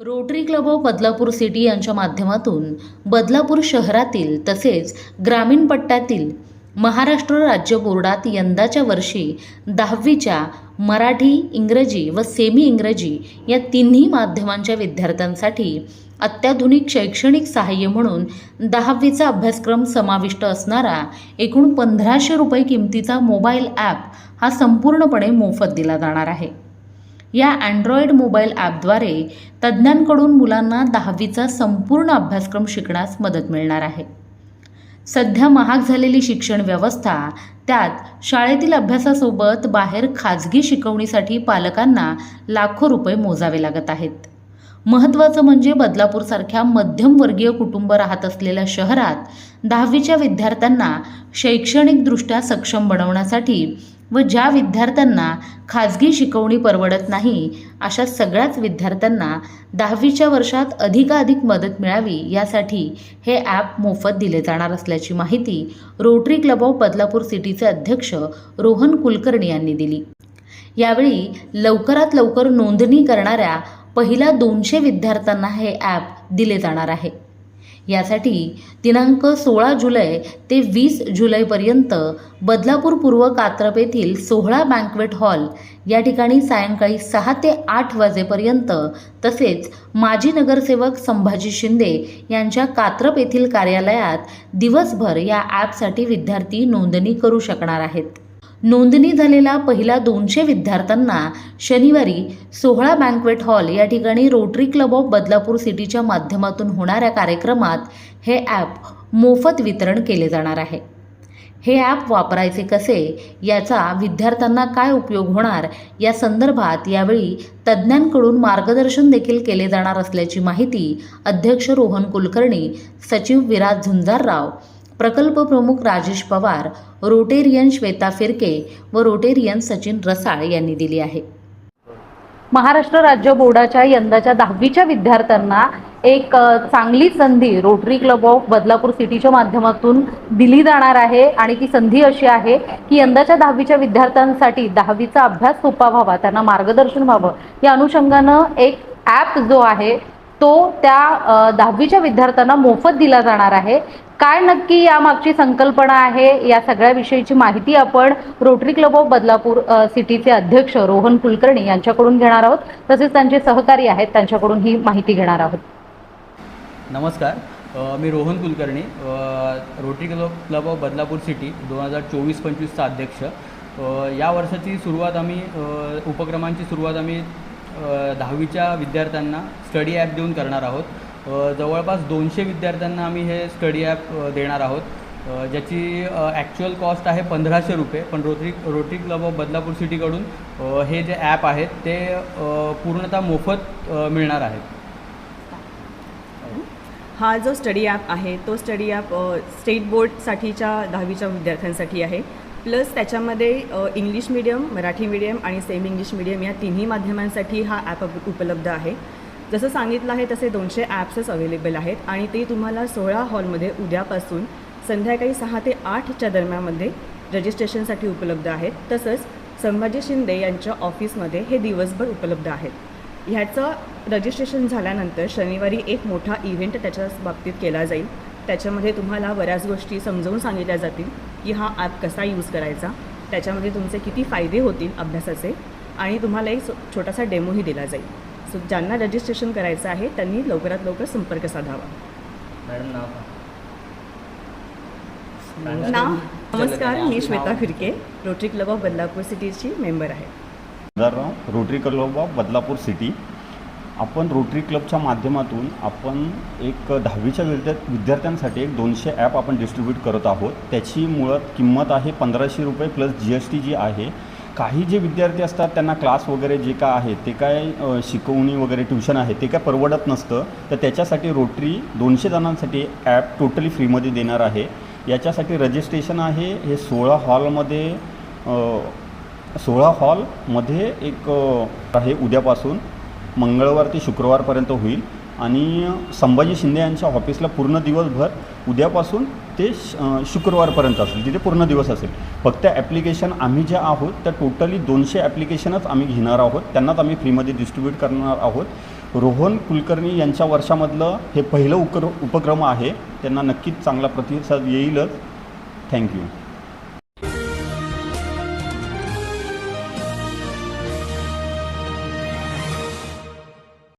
Rotary club of Badlapur city यांच्या माध्यमातून बदलापूर शहरातील तसेच ग्रामीण पट्ट्यातील महाराष्ट्र राज्य बोर्डात यंदाच्या वर्षी दहावीच्या मराठी इंग्रजी व सेमी इंग्रजी या तिन्ही माध्यमांच्या विद्यार्थ्यांसाठी अत्याधुनिक शैक्षणिक सहाय्य म्हणून दहावीचा अभ्यासक्रम समाविष्ट असणारा एकूण पंधराशे रुपये किमतीचा मोबाईल ॲप हा संपूर्णपणे मोफत दिला जाणार आहे. या अँड्रॉइड मोबाईल ॲपद्वारे तज्ज्ञांकडून मुलांना दहावीचा संपूर्ण अभ्यासक्रम शिकण्यास मदत मिळणार आहे. सध्या महाग झालेली शिक्षण व्यवस्था त्यात शाळेतील अभ्यासासोबत बाहेर खाजगी शिकवणीसाठी पालकांना लाखो रुपये मोजावे लागत आहेत. महत्त्वाचं म्हणजे बदलापूरसारख्या मध्यमवर्गीय कुटुंब राहत असलेल्या शहरात दहावीच्या विद्यार्थ्यांना शैक्षणिकदृष्ट्या सक्षम बनवण्यासाठी व ज्या विद्यार्थ्यांना खाजगी शिकवणी परवडत नाही अशा सगळ्याच विद्यार्थ्यांना दहावीच्या वर्षात अधिकाधिक मदत मिळावी यासाठी हे ॲप मोफत दिले जाणार असल्याची माहिती रोटरी क्लब ऑफ बदलापूर सिटीचे अध्यक्ष रोहन कुलकर्णी यांनी दिली. यावेळी लवकरात लवकर नोंदणी करणाऱ्या पहिल्या दोनशे विद्यार्थ्यांना हे ॲप दिले जाणार आहे. यासाठी दिनांक सोळा जुलै ते वीस जुलैपर्यंत बदलापूर पूर्व कात्रप येथील सोहळा बँकवेट हॉल या ठिकाणी सायंकाळी सहा ते आठ वाजेपर्यंत तसेच माजी नगरसेवक संभाजी शिंदे यांच्या कात्रप येथील कार्यालयात दिवसभर या ॲपसाठी विद्यार्थी नोंदणी करू शकणार आहेत. नोंदणी झालेला पहिला दोनशे विद्यार्थ्यांना शनिवारी सोहळा बँकवेट हॉल या ठिकाणी रोटरी क्लब ऑफ बदलापूर सिटीच्या माध्यमातून होणाऱ्या कार्यक्रमात हे ॲप मोफत वितरण केले जाणार आहे. हे ॲप वापरायचे कसे? याचा विद्यार्थ्यांना काय उपयोग होणार? या संदर्भात यावेळी तज्ज्ञांकडून मार्गदर्शन देखील केले जाणार असल्याची माहिती अध्यक्ष रोहन कुलकर्णी सचिव विराज झुंजारराव प्रकल्प प्रमुख राजेश पवार रोटेरियन श्वेता फिरके व रोटेरियन सचिन रसाळ यांनी दिली आहे. महाराष्ट्र राज्य बोर्डाच्या यंदाच्या दहावीच्या विद्यार्थ्यांना एक चांगली संधी रोटरी क्लब ऑफ बदलापूर सिटीच्या माध्यमातून दिली जाणार आहे आणि ती संधी अशी आहे की यंदाच्या दहावीच्या विद्यार्थ्यांसाठी दहावीचा अभ्यास सोपा व्हावा त्यांना मार्गदर्शन व्हावं. या अनुषंगानं एक ॲप जो आहे तो त्या दहावीच्या विद्यार्थ्यांना मोफत दिला जाणार आहे. काय नक्की यामागची संकल्पना आहे? या सगळ्या विषयीची माहिती आपण रोटरी क्लब ऑफ बदलापूर सिटीचे अध्यक्ष रोहन कुलकर्णी यांच्याकडून घेणार आहोत. तसेच त्यांचे सहकारी आहेत त्यांच्याकडून ही माहिती घेणार आहोत. नमस्कार. मी Rohan Kulkarni rotary club club of Badlapur city दोन हजार चोवीस पंचवीसचा अध्यक्ष. या वर्षाची सुरुवात आम्ही उपक्रमांची सुरुवात आम्ही दहावीच्या विद्यार्थ्यांना स्टडी ॲप देऊन करणार आहोत. जवळपास दोनशे विद्यार्थ्यांना आम्ही हे स्टडी ॲप देणार आहोत. ज्याची ॲक्च्युअल कॉस्ट आहे पंधराशे रुपये. पण rotary rotary club of Badlapur सिटीकडून हे जे ॲप आहेत ते पूर्णतः मोफत मिळणार आहेत. हा जो स्टडी ॲप आहे तो स्टडी ॲप स्टेट बोर्डसाठीच्या दहावीच्या विद्यार्थ्यांसाठी आहे. प्लस त्याच्यामध्ये इंग्लिश मिडियम मराठी मिडियम आणि सेम इंग्लिश मिडियम या तिन्ही माध्यमांसाठी हा ॲप उपलब्ध आहे. जसं सांगितलं आहे तसे दोनशे ॲप्सच अवेलेबल आहेत आणि ते तुम्हाला सोळा हॉलमध्ये उद्यापासून संध्याकाळी सहा ते आठच्या दरम्यानमध्ये रजिस्ट्रेशनसाठी उपलब्ध आहेत. तसंच संभाजी शिंदे यांच्या ऑफिसमध्ये हे दिवसभर उपलब्ध आहेत. ह्याचं रजिस्ट्रेशन झाल्यानंतर शनिवारी एक मोठा इव्हेंट त्याच्या बाबतीत केला जाईल. त्याच्यामध्ये तुम्हाला बऱ्याच गोष्टी समजावून सांगितल्या जातील की हा ॲप कसा यूज करायचा. त्याच्यामध्ये तुमचे किती फायदे होतील अभ्यासाचे आणि तुम्हाला एक छोटासा डेमोही दिला जाईल. सो ज्यांना रजिस्ट्रेशन करायचं आहे त्यांनी लवकरात लवकर संपर्क साधावा. मॅडम नाव नाव? नमस्कार मी Shweta Phirke rotary club of Badlapur सिटीची member आहे. Rotary club of Badlapur city. आपण रोटरी क्लबच्या माध्यमातून आपण एक दहावीच्या विद्या विद्यार्थ्यांसाठी एक दोनशे ॲप आपण डिस्ट्रीब्यूट करत आहोत. त्याची मुळात किंमत आहे पंधराशे रुपये प्लस जी एस टी जी आहे. काही जे विद्यार्थी असतात त्यांना क्लास वगैरे जे काय आहे ते काय शिकवणी वगैरे ट्युशन आहे ते काय परवडत नसतं. तर त्याच्यासाठी रोटरी दोनशे जणांसाठी ॲप टोटली फ्रीमध्ये देणार आहे. याच्यासाठी रजिस्ट्रेशन आहे. हे सोळा हॉलमध्ये सोळा हॉलमध्ये एक आहे उद्यापासून. मंगळवार ते शुक्रवारपर्यंत होईल. आणि संभाजी शिंदे यांच्या ऑफिसला पूर्ण दिवसभर उद्यापासून ते श- शुक्रवारपर्यंत असेल तिथे पूर्ण दिवस असेल. फक्त ॲप्लिकेशन आम्ही जे आहोत त्या टोटली दोनशे ॲप्लिकेशनच आम्ही घेणार आहोत. त्यांनाच आम्ही फ्रीमध्ये डिस्ट्रीब्यूट करणार आहोत. रोहन कुलकर्णी यांच्या वर्षामधलं हे पहिलं उकर उपक्रम आहे. त्यांना नक्कीच चांगला प्रतिसाद येईलच. थँक्यू